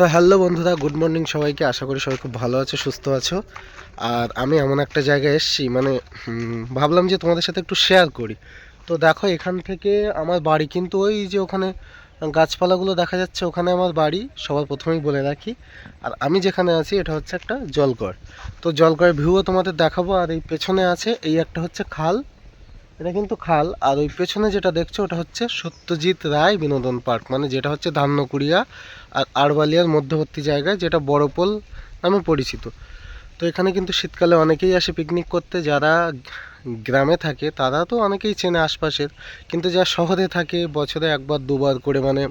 So hello বন্ধুরা good morning সবাইকে। আশা করি সবাই খুব ভালো আছো, সুস্থ আছো। আর আমি এমন একটা জায়গায় এসেছি মানে ভাবলাম যে তোমাদের সাথে একটু শেয়ার করি। তো দেখো, এখান থেকে আমার বাড়ি কিন্তু ওই যে ওখানে গাছপালাগুলো দেখা যাচ্ছে, ওখানে আমার বাড়ি, সবার প্রথমেই বলে রাখি। আর আমি যেখানে আছি, এটা হচ্ছে একটা জলকর তো জলকরের ভিউও তোমাদের দেখাবো, আর এই পেছনে আছে, এই একটা হচ্ছে খাল। এটা কিন্তু খাল। আর ওই পেছনে যেটা দেখছ, ওটা হচ্ছে সত্যজিৎ রায় বিনোদন পার্ক। মানে যেটা হচ্ছে ধান্যকুড়িয়া আর আরবালিয়ার মধ্যবর্তী জায়গায়, যেটা বড়পোল নামে পরিচিত। তো এখানে কিন্তু শীতকালে অনেকেই আসে পিকনিক করতে। যারা গ্রামে থাকে, তারা তো অনেকেই চেনে আশপাশের। কিন্তু যারা শহরে থাকে, বছরে একবার, দুবার করে মানে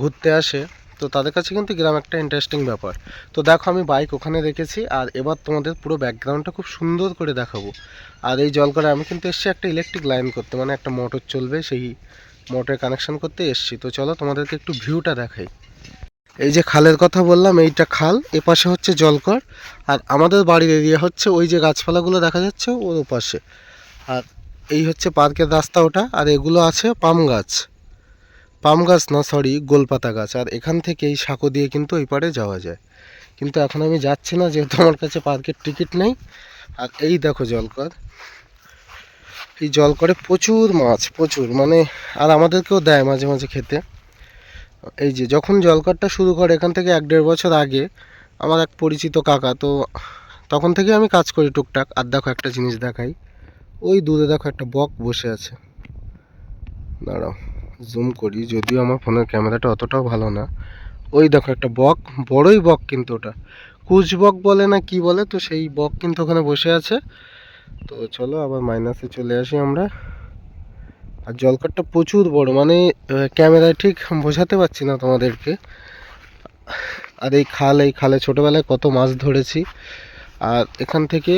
ঘুরতে আসে তো তাদের কাছে কিন্তু গ্রাম একটা ইন্টারেস্টিং ব্যাপার। তো দেখো আমি বাইক ওখানে রেখেছি, আর এবার তোমাদের পুরো ব্যাকগ্রাউন্ডটা খুব সুন্দর করে দেখাবো। আর এই জল করে আমি কিন্তু এসেছি একটা ইলেকট্রিক লাইন করতে মানে একটা মোটর চলবে, সেই মোটর কানেকশন করতে এসেছি। তো চলো তোমাদেরকে একটু ভিউটা দেখাই। এই যে খালের কথা বললাম, এইটা খাল, এপাশে হচ্ছে জলকর আর আমাদের বাড়ির এরিয়া হচ্ছে ওই যে গাছপালাগুলো দেখা যাচ্ছে ওর পাশে আর এই হচ্ছে পার্কের রাস্তা ওটা, আর এগুলো আছে পাম গাছ। পাম গাছ না সরি গোলপাতা গাছ। আর এখান থেকে এই সাঁকো দিয়ে কিন্তু ওই পারে যাওয়া যায়। কিন্তু এখন আমি যাচ্ছি না, যেহেতু আমার কাছে পার্কের টিকিট নেই। আর এই দেখো জলকর। এই জলকরে প্রচুর মাছ, প্রচুর। মানে আর আমাদেরকেও দেয় মাঝে মাঝে খেতে। এই যে, যখন জলকরটা শুরু করে, এখান থেকে এক দেড় বছর আগে, আমার এক পরিচিত কাকা, তো তখন থেকে আমি কাজ করি টুকটাক। আর দেখো একটা জিনিস দেখাই। ওই দূরে দেখো একটা বক বসে আছে। দাঁড়াও। জুম করি, যদিও আমার ফোনের ক্যামেরাটা অতটাও ভালো না। ওই দেখো একটা বক, বড়ই বক কিন্তু ওটা। কুচ বক বলে না কি বলে, তো সেই বক কিন্তু ওখানে বসে আছে। তো চলো আবার মাইনাসে চলে আসি আমরা। আর জলকারটা প্রচুর বড় মানে ক্যামেরায় ঠিক বোঝাতে পারছি না তোমাদেরকে। আর এই খাল, এই খালে ছোটোবেলায় কত মাছ ধরেছি। আর এখান থেকে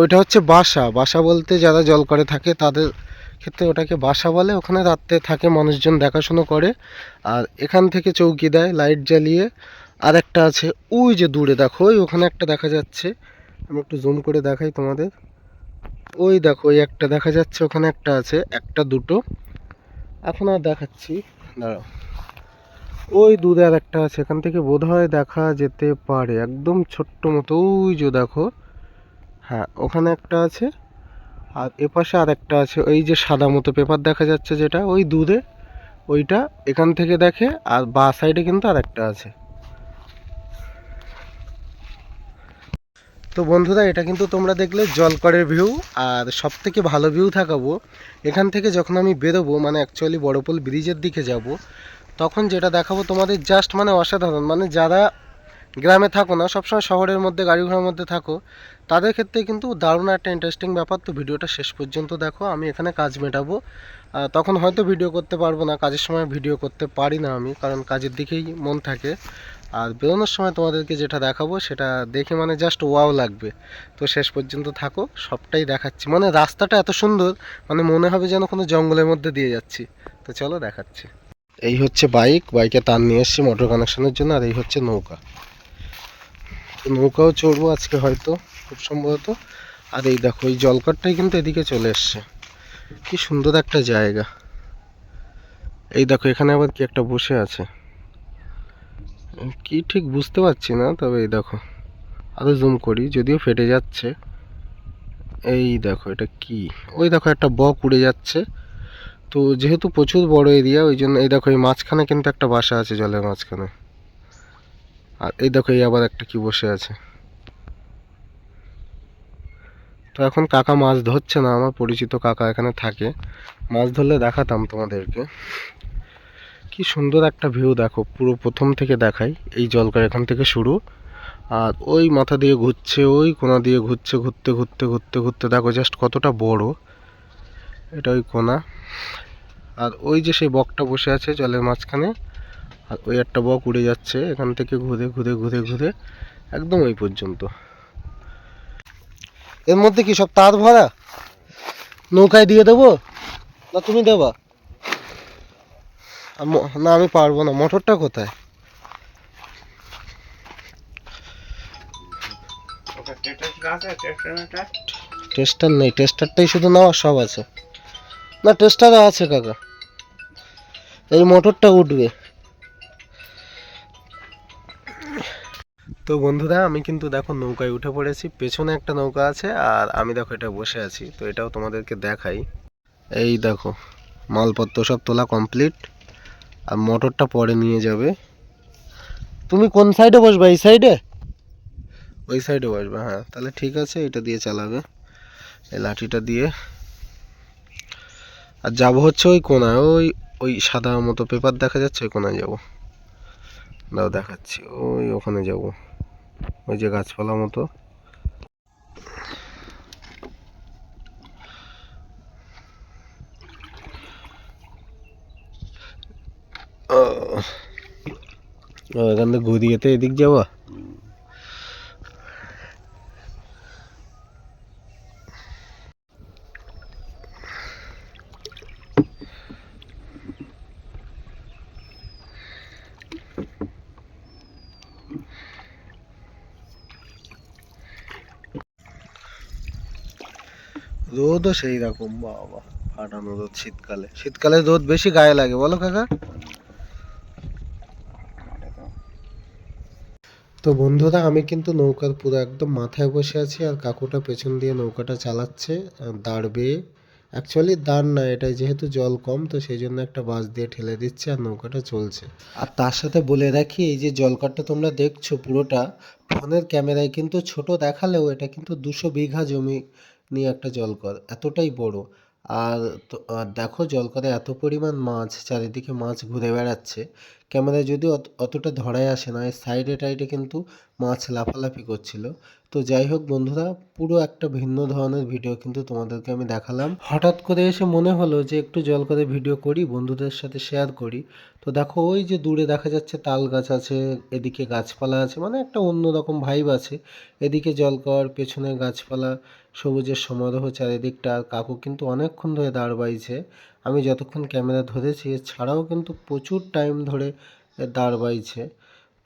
ওইটা হচ্ছে বাসা। বাসা বলতে যারা জল করে থাকে, তাদের ক্ষেত্রে ওটাকে বাসা বলে, ওখানে রাত্রে থাকে, মানুষজন দেখাশুনো করে। আর এখান থেকে চৌকি দেয়, লাইট জ্বালিয়ে। আর একটা আছে, ওই যে দূরে দেখো, ওই ওখানে একটা দেখা যাচ্ছে। আমি একটু জুম করে দেখাই তোমাদের। ওই দেখো, ওই একটা দেখা যাচ্ছে, ওখানে একটা আছে, একটা দুটো। এখন আর দেখাচ্ছি, দাঁড়াও। ওই দূরে আর একটা আছে, এখান থেকে বোধহয় দেখা যেতে পারে। একদম ছোট্ট মতো, ওই যে দেখো। হ্যাঁ ওখানে একটা আছে। আর এপাশে আর একটা আছে, ওই যে সাদা মতো পেপার দেখা যাচ্ছে যেটা, ওই দূরে ওইটা এখান থেকে দেখে আর বা সাইডে কিন্তু আর একটা আছে। তো বন্ধুরা, এটা কিন্তু তোমরা দেখলে জলকরের ভিউ আর সব থেকে ভালো ভিউ থাকাবো, এখান থেকে যখন আমি বেরোবো মানে অ্যাকচুয়ালি বড়পোল ব্রিজের দিকে যাব, তখন যেটা দেখাবো তোমাদের জাস্ট মানে অসাধারণ মানে যারা গ্রামে থাকো না, সবসময় শহরের মধ্যে গাড়ি ঘোড়ার মধ্যে থাকো। তাদের ক্ষেত্রে কিন্তু দারুণ একটা ইন্টারেস্টিং ব্যাপার। তো ভিডিওটা শেষ পর্যন্ত দেখো, আমি এখানে কাজ মেটাবো। তখন হয়তো ভিডিও করতে পারব না, কাজের সময় ভিডিও করতে পারি না আমি, কারণ কাজের দিকেই মন থাকে। আর বেরোনোর সময় তোমাদেরকে যেটা দেখাবো, সেটা দেখে মানে জাস্ট ওয়াও লাগবে। তো শেষ পর্যন্ত থাকো, সবটাই দেখাচ্ছি। মানে রাস্তাটা এত সুন্দর মানে মনে হবে যেন কোনো জঙ্গলের মধ্যে দিয়ে যাচ্ছি। তো চলো দেখাচ্ছি। এই হচ্ছে বাইক বাইকে তার নিয়ে এসেছি মোটর কানেকশনের জন্য, আর এই হচ্ছে নৌকা। নৌকাও চড়বো আজকে হয়তো, খুব সম্ভবত। আর এই দেখো, এই জলকারটাই কিন্তু এদিকে চলে এসছে। কি সুন্দর একটা জায়গা। এই দেখো, এখানে আবার কি একটা বসে আছে। কি ঠিক বুঝতে পারছি না, তবে এই দেখো আরও জুম করি, যদিও ফেটে যাচ্ছে। এই দেখো, এটা কি? ওই দেখো, একটা বক উড়ে যাচ্ছে। তো যেহেতু প্রচুর বড় এরিয়া, ওই জন্য, এই দেখো, এই মাঝখানে কিন্তু একটা বাসা আছে জলের মাঝখানে। আর এই দেখো, এই আবার একটা কি বসে আছে। তো এখন কাকা মাছ ধরছে না, আমার পরিচিত কাকা এখানে থাকে। মাছ ধরলে দেখাতাম তোমাদেরকে। কি সুন্দর একটা ভিউ দেখো, পুরো প্রথম থেকে দেখাই, এই জলকার এখান থেকে শুরু। আর ওই মাথা দিয়ে ঘুরছে, ওই কোনা দিয়ে ঘুরছে, ঘুরতে ঘুরতে ঘুরতে ঘুরতে, দেখো জাস্ট কতটা বড়। এটা ওই কোনা। আর ওই যে সেই বকটা বসে আছে জলের মাঝখানে আর ওই একটা বক উড়ে যাচ্ছে এখান থেকে ঘুরে ঘুরে ঘুরে ঘুরে একদম ওই পর্যন্ত। এর মধ্যে কি সব তার ভরা? নৌকায় দিয়ে দেবো? না তুমি দেবা? না আমি পারব না। মোটরটা কোথায়? টেস্টার নেই। টেস্টারটাই শুধু নেওয়া সব আছে। না টেস্টারও আছে কাকা। এই মোটরটা উঠবে। তো বন্ধুরা, আমি কিন্তু দেখো নৌকায় উঠে পড়েছি, পেছনে একটা নৌকা আছে আর আমি দেখো এটা বসে আছি, তো এটাও তোমাদেরকে দেখাই। এই দেখো, মালপত্র সব তোলা কমপ্লিট আর মোটরটা পরে নিয়ে যাবে। তুমি কোন সাইডে বসবে, এই সাইডে ওই সাইডে বসবে হ্যাঁ তাহলে ঠিক আছে, এটা দিয়ে চালাবে, এই লাঠিটা দিয়ে। আর যাব হচ্ছে ওই কোনায়, ওই ওই সাদা মতো পেপার দেখা যাচ্ছে, ওই কোনায় যাব। দাও, দেখাচ্ছি। ওই ওখানে যাব। ওই যে গাছপালা মতো। এখান থেকে ঘুরিয়ে তো এদিক যাবা রোদও সেই রকম বাবা। ফাটানো রোদ শীতকালে। শীতকালে রোদ বেশি গায়ে লাগে বলো কাকা। তো বন্ধুরা আমি কিন্তু নৌকার পুরো একদম মাথায় বসে আছি আর কাকুটা পেছন দিয়ে নৌকাটা চালাচ্ছে দাঁড় বেয়ে। অ্যাকচুয়ালি দাঁড় না এটা যেহেতু জল কম তো সেই জন্য একটা বাস দিয়ে ঠেলে দিচ্ছে আর নৌকাটা চলছে। আর তার সাথে বলে রাখি এই যে জলকারটা তোমরা দেখছ পুরোটা ফোনের ক্যামেরায় কিন্তু ছোট দেখালেও এটা কিন্তু দুশো বিঘা জমি। নিয়ে একটা জলকর, এতটাই বড়। আর দেখো জলকরে এত পরিমাণ মাছ, চারিদিকে মাছ ঘুরে বেড়াচ্ছে। ক্যামেরায় যদিও অত- অতটা ধরাই আসে না সাইডে টাইডে কিন্তু মাছ লাফালাফি করছিল। তো যাই হোক বন্ধুরা, পুরো একটা ভিন্ন ধরনের ভিডিও কিন্তু তোমাদেরকে আমি দেখালাম। হঠাৎ করে এসে মনে হলো যে একটু জল করে ভিডিও করি, বন্ধুদের সাথে শেয়ার করি। তো দেখো, ওই যে দূরে দেখা যাচ্ছে তাল গাছ আছে, এদিকে গাছপালা আছে মানে একটা অন্যরকম ভাইব আছে। এদিকে জলকর পেছনে গাছপালা, সবুজের সমারোহ চারিদিকটা কাকু কিন্তু অনেকক্ষণ ধরে দাঁড় বাইছে। আমি যতক্ষণ ক্যামেরা ধরেছি, এছাড়াও কিন্তু প্রচুর টাইম ধরে দাঁড় বাইছে।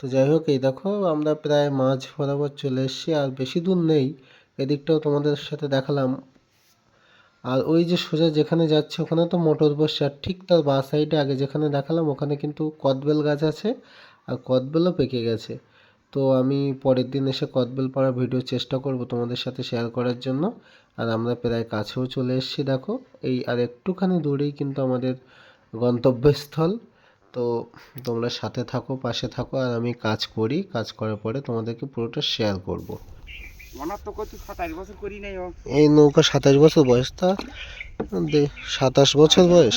তো যাই হোক, এই দেখো আমরা প্রায় মাঝ বরাবর চলে এসেছি, আর বেশি দূর নেই, এদিকটাও তোমাদের সাথে দেখালাম। আর ওই যে সোজা যেখানে যাচ্ছে ওখানে তো মোটর বসছে আর ঠিক তার বাঁ সাইডে আগে যেখানে দেখালাম ওখানে কিন্তু কদবেল গাছ আছে, আর কদবেলও পেকে গেছে। তো আমি পরের দিন এসে কদবেল পাড়ার ভিডিও চেষ্টা করব তোমাদের সাথে শেয়ার করার জন্য। আর আমরা প্রায় কাছেও চলে এসেছি, দেখো। এই আর একটুখানি দূরেই কিন্তু আমাদের গন্তব্যস্থল। তো তোমরা সাথে থাকো পাশে থাকো আর আমি কাজ করি। কাজ করার পরে তোমাদেরকে পুরোটা শেয়ার করব। এই নৌকা সাতাশ বছর বয়স তা? সাতাশ বছর বয়স?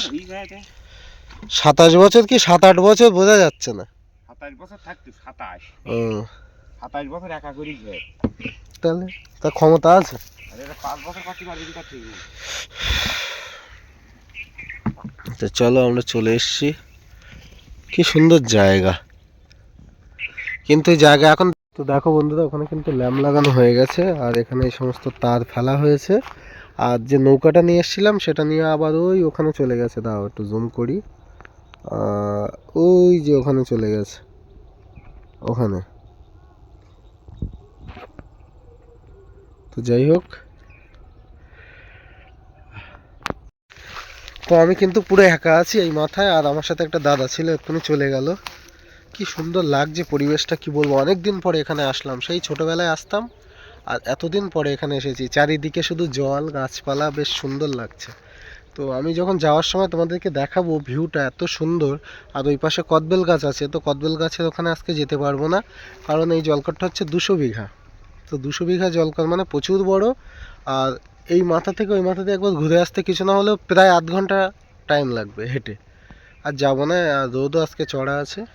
সাতাশ বছর কি সাত আট বছর বোঝা যাচ্ছে না? সাতাশ বছর থাকতো সাতাশ। বছর একা করি তাহলে তা ক্ষমতা আছে? তার তো চলো আমরা চলে এসেছি। কি সুন্দর জায়গা। কিন্তু জায়গা এখন তো দেখো বন্ধুরা, ওখানে কিন্তু ল্যাম্প লাগানো হয়ে গেছে, আর এখানে এই সমস্ত তার ফেলা হয়েছে। আর যে নৌকাটা নিয়ে এসেছিলাম, সেটা নিয়ে আবার ওই ওখানে চলে গেছে। দাও, একটু জুম করি। ওই যে ওখানে চলে গেছে। ওখানে। তো যাই হোক তো আমি কিন্তু পুরো একা আছি এই মাথায়, আর আমার সাথে একটা দাদা ছিল, এক্ষুনি চলে গেল। কি সুন্দর লাগছে পরিবেশটা, কি বলব? অনেক দিন পরে এখানে আসলাম। সেই ছোটবেলায় আসতাম, আর এতদিন পরে এখানে এসেছি। চারিদিকে শুধু জল, গাছপালা, বেশ সুন্দর লাগছে। তো আমি যখন যাওয়ার সময় তোমাদেরকে দেখাবো ভিউটা এত সুন্দর, আর ওই পাশে কদবেল গাছ আছে, তো কদবেল গাছের ওখানে আজকে যেতে পারব না, কারণ এই জলকরটা হচ্ছে দুশো বিঘা। তো দুশো বিঘা জলকর মানে প্রচুর বড়, আর এই মাথা থেকে ওই মাথা মাথাতে একবার ঘুরে আসতে কিছু না হলেও প্রায় আধ ঘণ্টা টাইম লাগবে হেঁটে। আর যাব না, আর রোদও আজকে চড়া আছে।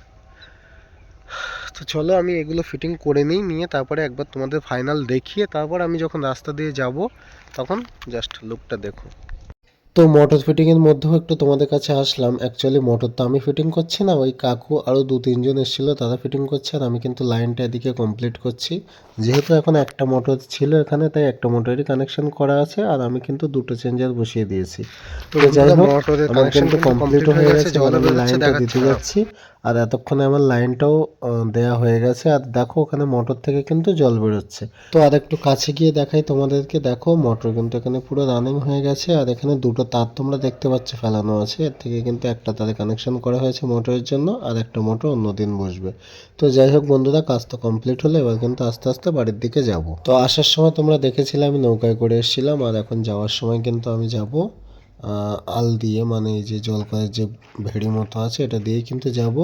তো চলো আমি এগুলো ফিটিং করে নিই, নিয়ে তারপরে একবার তোমাদের ফাইনাল দেখিয়ে তারপর আমি যখন রাস্তা দিয়ে যাব, তখন জাস্ট লুকটা দেখো। তো মোটর ফিটিংয়ের মধ্যেও একটু তোমাদের কাছে আসলাম। অ্যাকচুয়ালি মোটর তো আমি ফিটিং করছি না ওই কাকু আরও দু তিনজন এসেছিল তারা ফিটিং করছে আর আমি কিন্তু লাইনটা এদিকে কমপ্লিট করছি। যেহেতু এখন একটা মোটর ছিল এখানে তাই একটা মোটরই কানেকশন করা আছে আর আমি কিন্তু দুটো চেঞ্জার বসিয়ে দিয়েছি। তো যাই হোক আমার কিন্তু কমপ্লিট হয়ে গেছে এবার আমি লাইনটা দিতে যাচ্ছি। আর এতক্ষণে আমার লাইনটাও দেয়া হয়ে গেছে। আর দেখো, ওখানে মোটর থেকে কিন্তু জল বেরোচ্ছে। তো আর একটু কাছে গিয়ে দেখাই তোমাদেরকে। দেখো, মোটর কিন্তু এখানে পুরো রানিং হয়ে গেছে। আর এখানে দুটো তার তোমরা দেখতে পাচ্ছ, ফেলানো আছে। এর থেকে কিন্তু একটা তারে কানেকশন করা হয়েছে মোটরের জন্য, আর একটা মোটর অন্য দিন বসবে। তো যাই হোক বন্ধুরা, কাজ তো কমপ্লিট হলো। এবার কিন্তু আস্তে আস্তে বাড়ির দিকে যাব। তো আসার সময় তোমরা দেখেছিলে, আমি নৌকায় করে এসেছিলাম। আর এখন যাওয়ার সময় কিন্তু আমি যাব। আল দিয়ে মানে এই যে জলকরের যে ভেড়ি মতো আছে, এটা দিয়েই কিন্তু যাব।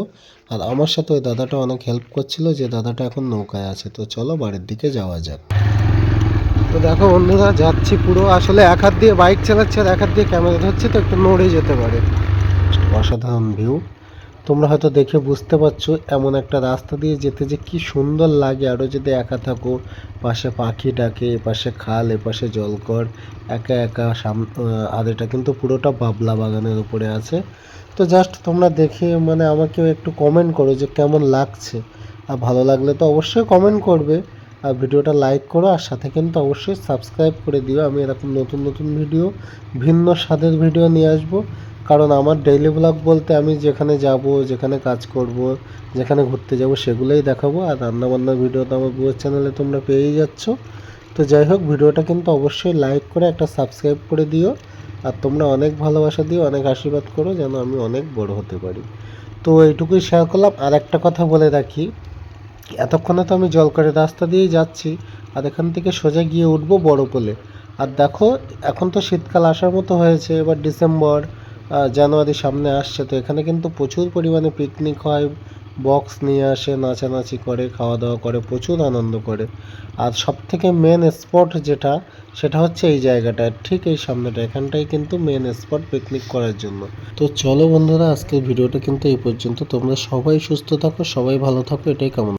আর আমার সাথে ওই দাদাটা অনেক হেল্প করছিল যে দাদাটা এখন নৌকায় আছে। তো চলো বাড়ির দিকে যাওয়া যাক। তো দেখো বন্ধুরা, যাচ্ছি পুরো। আসলে এক হাত দিয়ে বাইক চালাচ্ছে আর এক হাত দিয়ে ক্যামেরা ধরছে, তো একটু নড়ে যেতে পারে। অসাধারণ ভিউ তোমরা হয়তো দেখে বুঝতে পারছ এমন একটা রাস্তা দিয়ে যেতে যে কি সুন্দর লাগে। আরও যদি একা থাকো, পাশে পাখি ডাকে, এপাশে খাল, এপাশে জলকর একা একা সাম আর এটা কিন্তু পুরোটা বাবলা বাগানের উপরে আছে। তো জাস্ট তোমরা দেখে মানে আমাকেও একটু কমেন্ট করো যে কেমন লাগছে। আর ভালো লাগলে তো অবশ্যই কমেন্ট করবে। আর ভিডিওটা লাইক করো, আর সাথে কিন্তু অবশ্যই সাবস্ক্রাইব করে দিও। আমি এরকম নতুন নতুন ভিডিও, ভিন্ন স্বাদের ভিডিও নিয়ে আসব। কারণ আমার ডেইলি ব্লগ বলতে আমি যেখানে যাব, যেখানে কাজ করব, যেখানে ঘুরতে যাব সেগুলোই দেখাবো। আর রান্নাবান্নার ভিডিও তো আমার বুয়ের চ্যানেলে তোমরা পেয়েই যাচ্ছ। তো যাই হোক, ভিডিওটা কিন্তু অবশ্যই লাইক করে একটা সাবস্ক্রাইব করে দিও। আর তোমরা অনেক ভালোবাসা দিও, অনেক আশীর্বাদ করো যেন আমি অনেক বড় হতে পারি। তো এইটুকুই শেয়ার করলাম। আর একটা কথা বলে রাখি, এতক্ষণে তো আমি জলকরের রাস্তা দিয়েই যাচ্ছি। আর এখান থেকে সোজা গিয়ে উঠবো বড় পোলে আর দেখো, এখন তো শীতকাল আসার মতো হয়েছে, এবার ডিসেম্বর জানুয়ারি সামনে আসছে। তো এখানে কিন্তু প্রচুর পরিমাণে পিকনিক হয়। বক্স নিয়ে আসে, নাচানাচি করে খাওয়া দাওয়া করে, প্রচুর আনন্দ করে। আর সব থেকে মেন স্পট যেটা, সেটা হচ্ছে এই জায়গাটা। ঠিক এই সামনেটা, এখানটাই কিন্তু মেন স্পট পিকনিক করার জন্য। তো চলো বন্ধুরা, আজকের ভিডিওটা কিন্তু এই পর্যন্ত। তোমরা সবাই সুস্থ থাকো, সবাই ভালো থাকো, এটাই কামনা।